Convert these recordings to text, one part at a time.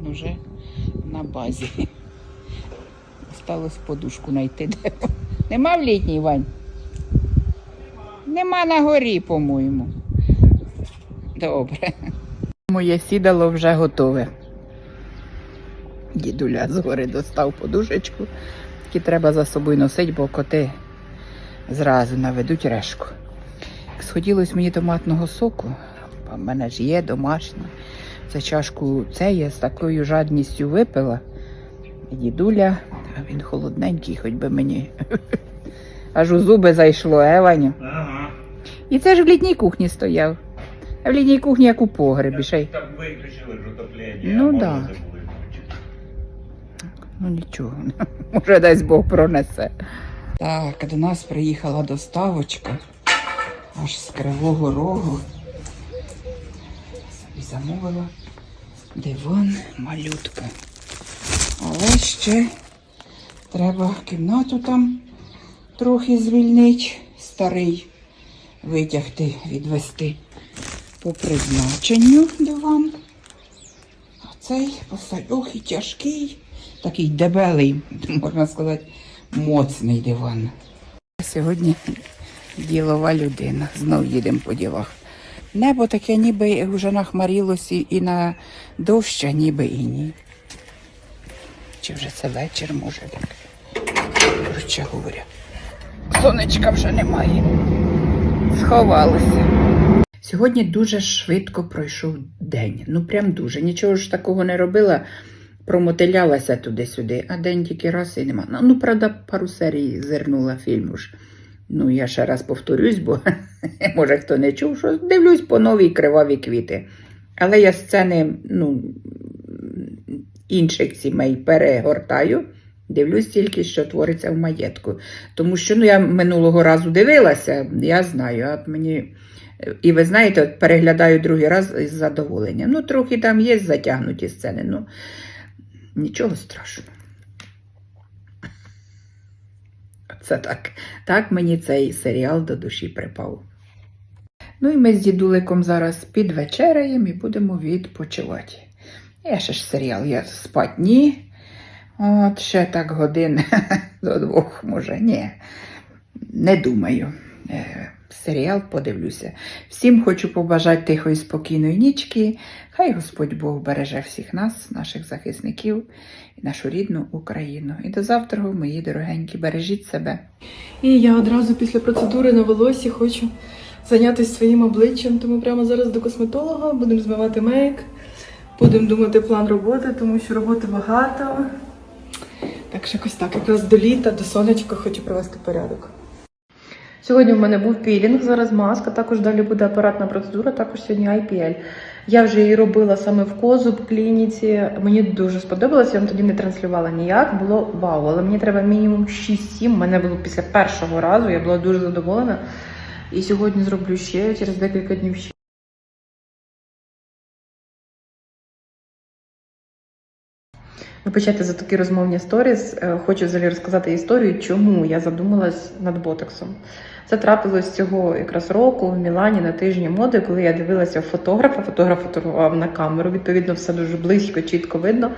Диван уже на базі. Осталось подушку знайти. Нема в літній Вань? Нема на горі, по-моєму. Добре. Моє сідало вже готове. Дідуля згори достав подушечку. Тільки треба за собою носити, бо коти зразу наведуть решку. Сходілось мені томатного соку. А в мене ж є домашній. Це чашку це я з такою жадністю випила. Дідуля, а він холодненький, хоч би мені. Аж у зуби зайшло, е, Ваню? Ага. І це ж в літній кухні стояв. А в літній кухні як у погребі. Ще й... Там виключили ж. Ну, а да. Ну нічого, може дасть Бог пронесе. Так, до нас приїхала доставочка аж з Кривого Рогу. Замовила диван малютка. Але ще треба кімнату там трохи звільнити, старий витягти, відвести по призначенню диван. А цей ох тяжкий, такий дебелий, можна сказати, моцний диван. Сьогодні ділова людина. Знов їдемо по ділах. Небо таке ніби вже нахмарілося і на дощ, ніби і ні. Чи вже це вечір, може так? Коротше говоря. Сонечка вже немає. Сховалося. Сьогодні дуже швидко пройшов день. Ну прям дуже. Нічого ж такого не робила. Промотилялася туди-сюди, а день тільки раз і нема. Ну, правда, пару серій зирнула фільму ж. Ну, я ще раз повторюсь, бо може хто не чув, що дивлюсь по новій криваві квіти. Але я сцени ну, інших сімей перегортаю. Дивлюсь тільки, що твориться в маєтку. Тому що ну, я минулого разу дивилася, я знаю, от мені. І ви знаєте, от переглядаю другий раз із задоволенням. Ну, трохи там є затягнуті сцени, ну нічого страшного. Це так. Так мені цей серіал до душі припав. Ну і ми з дідуликом зараз підвечеряємо і будемо відпочивати. Я ще ж серіал, я спать ні. От ще так годин до двох, може, ні. Не думаю. Серіал подивлюся. Всім хочу побажати тихої спокійної нічки. Хай Господь Бог береже всіх нас, наших захисників нашу рідну Україну. І до завтра, мої дорогенькі, бережіть себе. І я одразу після процедури на волосі хочу зайнятися своїм обличчям, тому прямо зараз до косметолога будемо змивати мейк, будемо думати план роботи, тому що роботи багато. Так що якось так, якраз до літа, до сонечка хочу привести порядок. Сьогодні в мене був пілінг, зараз маска, також далі буде апаратна процедура, також сьогодні IPL. Я вже її робила саме в козу в клініці. Мені дуже сподобалось, я вам тоді не транслювала ніяк, було вау. Але мені треба мінімум 6-7. У мене було після першого разу, я була дуже задоволена. І сьогодні зроблю ще через декілька днів ще. Вибачайте за такі розмовні сторіс. Е, Хочу взагалі розказати історію, чому я задумалась над ботоксом. Це трапилось цього якраз року в Мілані на тижні моди, коли я дивилася фотографа. Фотограф фотографував на камеру. Відповідно, все дуже близько, чітко видно.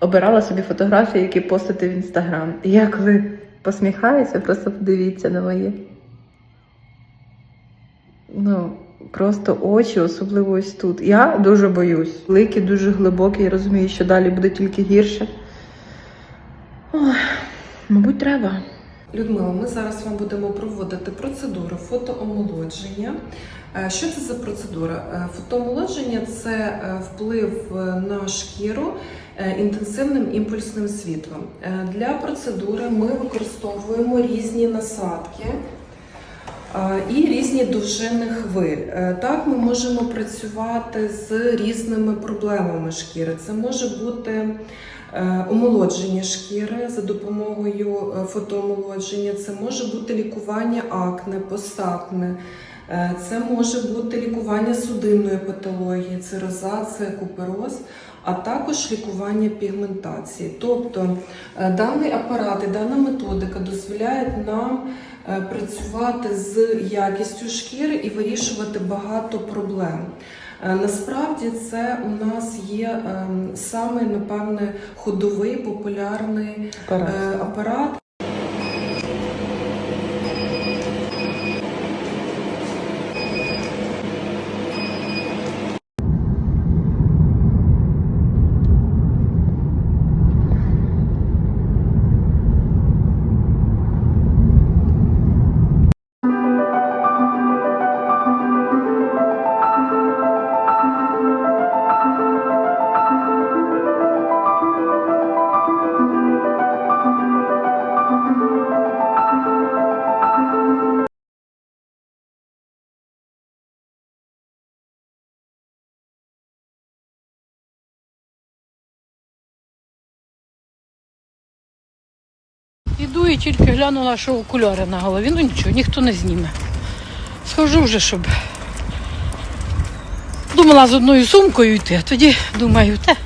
Обирала собі фотографії, які постати в інстаграм. І я коли посміхаюся, просто подивіться на мої. Ну, просто очі, особливо ось тут. Я дуже боюсь. Великі, дуже глибокі, я розумію, що далі буде тільки гірше. Ой, мабуть, треба. Людмила, ми зараз вам будемо проводити процедуру фотоомолодження. Е, Що це за процедура? Е, Фотоомолодження це е, вплив на шкіру інтенсивним імпульсним світлом. Для процедури ми використовуємо різні насадки. І різні довжини хвиль. Е, Так, ми можемо працювати з різними проблемами шкіри. Це може бути е, омолодження шкіри за допомогою е, фотоомолодження, це може бути лікування акне, постакне, е, це може бути лікування судинної патології, це розація, купероз, а також лікування пігментації. Тобто даний апарат і дана методика дозволяють нам працювати з якістю шкіри і вирішувати багато проблем. Е, Насправді це у нас є ем, саме, напевне, ходовий популярний Апарат. е, апарат. Тільки глянула, що окуляри на голові. Ну нічого, ніхто не зніме. Схожу вже, щоб. Думала з одною сумкою йти, а тоді думаю, те,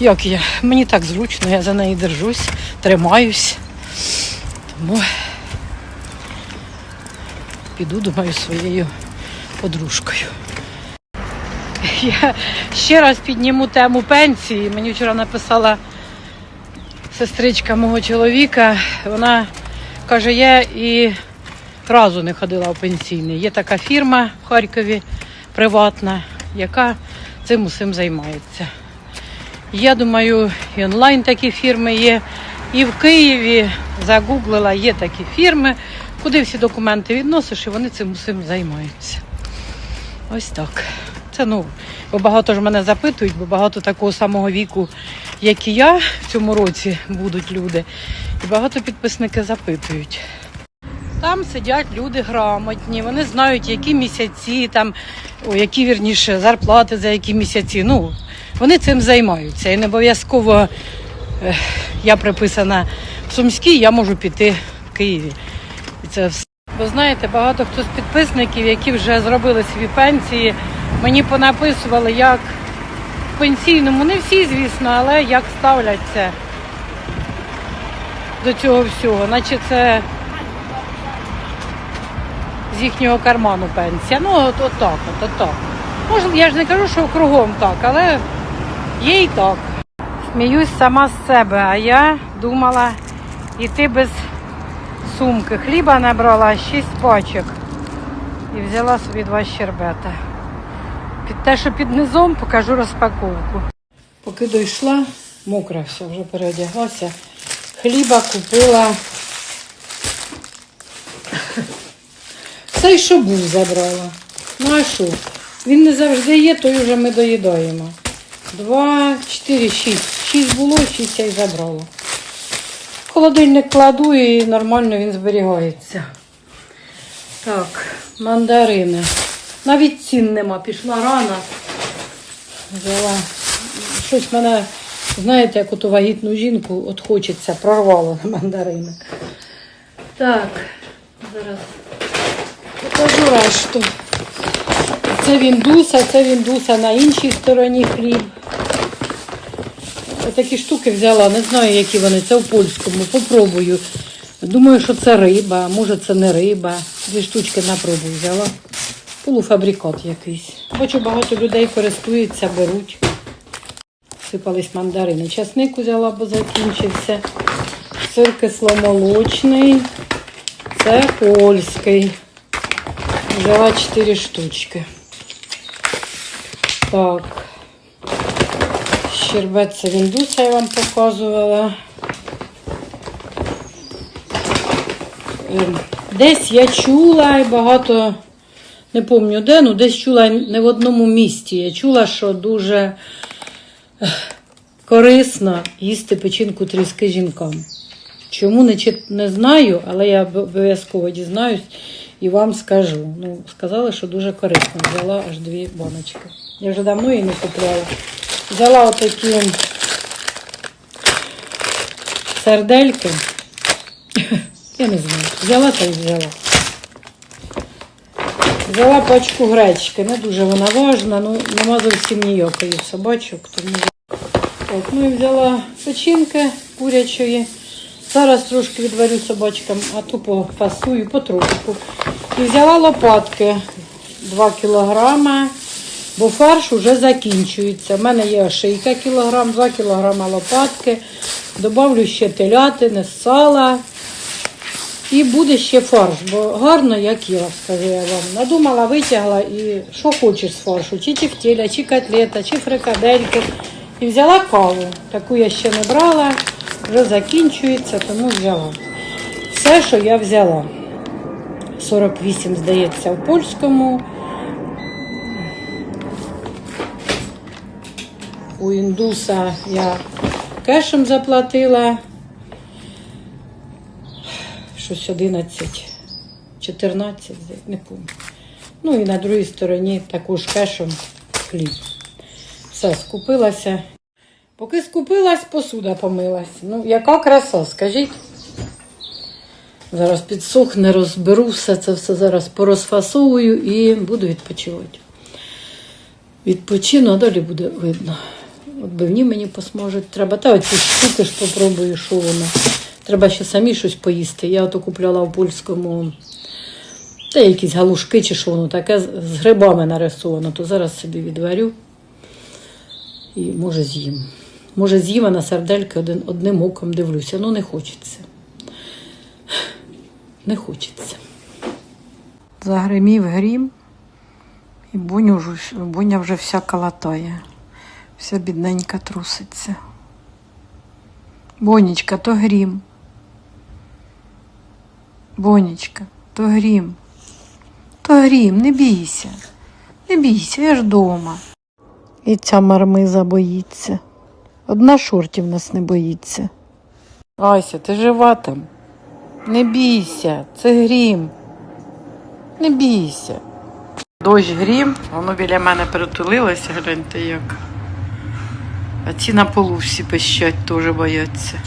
як я, мені так зручно, я за неї держусь, тримаюсь. Тому піду, думаю, своєю подружкою. Я ще раз підніму тему пенсії. Мені вчора написала сестричка мого чоловіка, вона каже, я і разу не ходила в пенсійний. Є така фірма в Харкові приватна, яка цим усім займається. Я думаю, і онлайн такі фірми є. І в Києві загуглила, є такі фірми, куди всі документи відносиш, і вони цим усім займаються. Ось так. Це ну, бо багато ж мене запитують, бо багато такого самого віку, як і я в цьому році будуть люди. І багато підписники запитують. Там сидять люди грамотні, вони знають, які місяці, там, о, які вірніше зарплати за які місяці. Ну, вони цим займаються. І не обов'язково е, я приписана в Сумській, я можу піти в Києві. І це все. Бо знаєте, багато хто з підписників, які вже зробили свої пенсії, мені понаписували, як пенсійному, не всі, звісно, але як ставляться до цього всього. Наче це з їхнього карману пенсія. Ну, от, от так, от, от так. Може, я ж не кажу, що кругом так, але є і так. Сміюсь сама з себе, а я думала йти без сумки. Хліба набрала 6 пачок і взяла собі два щербета. Під те, що під низом покажу розпаковку. Поки дійшла, мокра все, вже переодяглася. Хліба купила. Цей, що був, забрала. Ну а що? Він не завжди є, той вже ми доїдаємо. Два, чотири, шість. Шість було, шість я й забрала. Холодильник кладу і нормально він зберігається. Так, мандарини. Навіть цін нема, пішла рано. Взяла. Щось мене, знаєте, як оту вагітну жінку от хочеться, прорвало на мандарини. Так, зараз покажу решту. Це віндуса, це віндуса на іншій стороні хліб. Такі штуки взяла, не знаю, які вони. Це в польському. Попробую. Думаю, що це риба, може це не риба. Дві штучки на пробу взяла. Полуфабрикат якийсь. Бачу, багато людей користуються, беруть. Сипались мандарини. Часник взяла, бо закінчився. Сир кисломолочний. Це польський. Взяла 4 штучки. Так. Щербет це віндуса я вам показувала. Ем, Десь я чула і багато, не пам'ятаю де, ну десь чула не в одному місті. Я чула, що дуже корисно їсти печінку тріски жінкам. Чому не, не знаю, але я обов'язково дізнаюсь і вам скажу. Ну, сказали, що дуже корисно. Взяла аж дві баночки. Я вже давно її не купляла. Взяла отакі сардельки. Я не знаю. Взяла та й взяла. Взяла пачку гречки. Не дуже вона важна, ну нема зовсім ніякої собачок. Тому... Так, ну і взяла печінки курячої. Зараз трошки відварю собачкам, а то пофасую потрошку. І взяла лопатки 2 кілограма. бо фарш вже закінчується. У мене є шийка кілограм, 2 кілограма лопатки. Добавлю ще телятини, сала. І буде ще фарш, бо гарно як їла, скажу я вам. Надумала, витягла і що хочеш з фаршу, чи тефтеля, чи котлета, чи фрикадельки. І взяла каву. Таку я ще не брала, вже закінчується, тому взяла. Все, що я взяла. 48, здається, в польському. У індуса я кешем заплатила. Щось 11, 14, не пам'ятаю. Ну і на другій стороні також кешем хліб. Все, скупилася. Поки скупилась, посуда помилась. Ну, яка краса, скажіть. Зараз підсохне, розберу все це все зараз порозфасовую і буду відпочивати. Відпочину, а далі буде видно. От бивні мені посможуть. Треба. Та оці штуки ж попробую, що воно. Треба ще самі щось поїсти. Я ото купляла в польському та якісь галушки чи що воно таке з грибами нарисовано, то зараз собі відварю і може з'їм. Може з'їм, а на сардельки один, одним оком дивлюся. Ну не хочеться. Не хочеться. Загримів грім, і Буню Буня вже вся калатає. Вся бідненька труситься. Бонечка, то грім. Бонечка, то грім. То грім, не бійся. Не бійся, я ж дома. І ця мармиза боїться. Одна шортів нас не боїться. Ася, ти жива там? Не бійся, це грім. Не бійся. Дощ грім, воно біля мене перетулилося, гляньте як. А ці на полу всі пищать, теж бояться.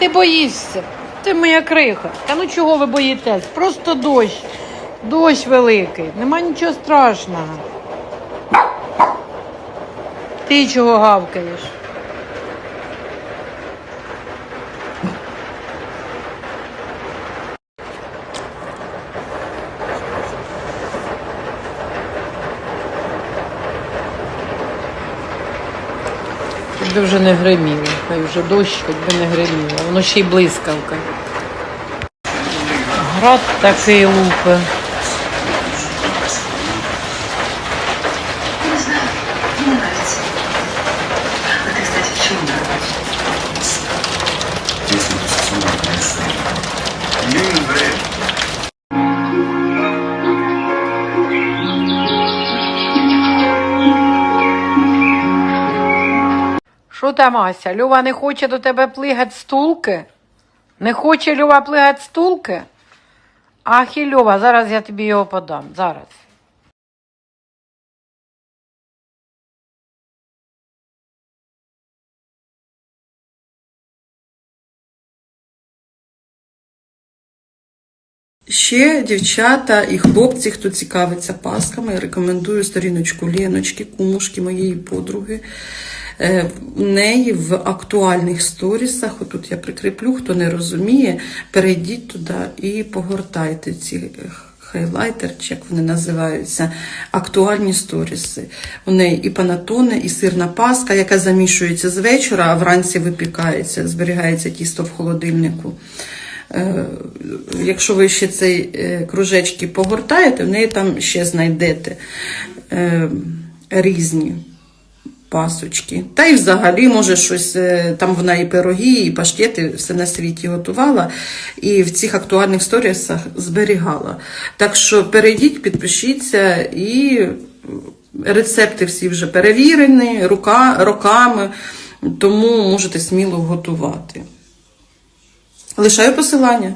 Ти боїшся, ти моя криха. Та ну чого ви боїтесь? Просто дощ. Дощ великий, нема нічого страшного. Ти чого гавкаєш? Хоч би вже не гриміло, хай вже дощ, хоч би не гриміло. Воно ще й блискавка. Град такий лупи. Мне нравится. Що там, Ася? Люва не хоче до тебе плигати стулки? Не хоче Люва плигати стулки? Ах і Люва, зараз я тобі його подам. Зараз. Ще дівчата і хлопці, хто цікавиться пасками, рекомендую сторіночку Леночки, кумушки моєї подруги. Е, У неї в актуальних сторісах, отут я прикріплю, хто не розуміє, перейдіть туди і погортайте ці е, хайлайтер, чи як вони називаються, актуальні сторіси. У неї і панатони, і сирна паска, яка замішується з вечора, а вранці випікається, зберігається тісто в холодильнику. Е, Якщо ви ще цей кружечки погортаєте, в неї там ще знайдете різні пасочки. Та й взагалі, може, щось е, там вона і пироги, і паштети все на світі готувала, і в цих актуальних сторісах зберігала. Так що перейдіть, підпишіться і рецепти всі вже перевірені рука, роками, тому можете сміло готувати. Лишаю посилання.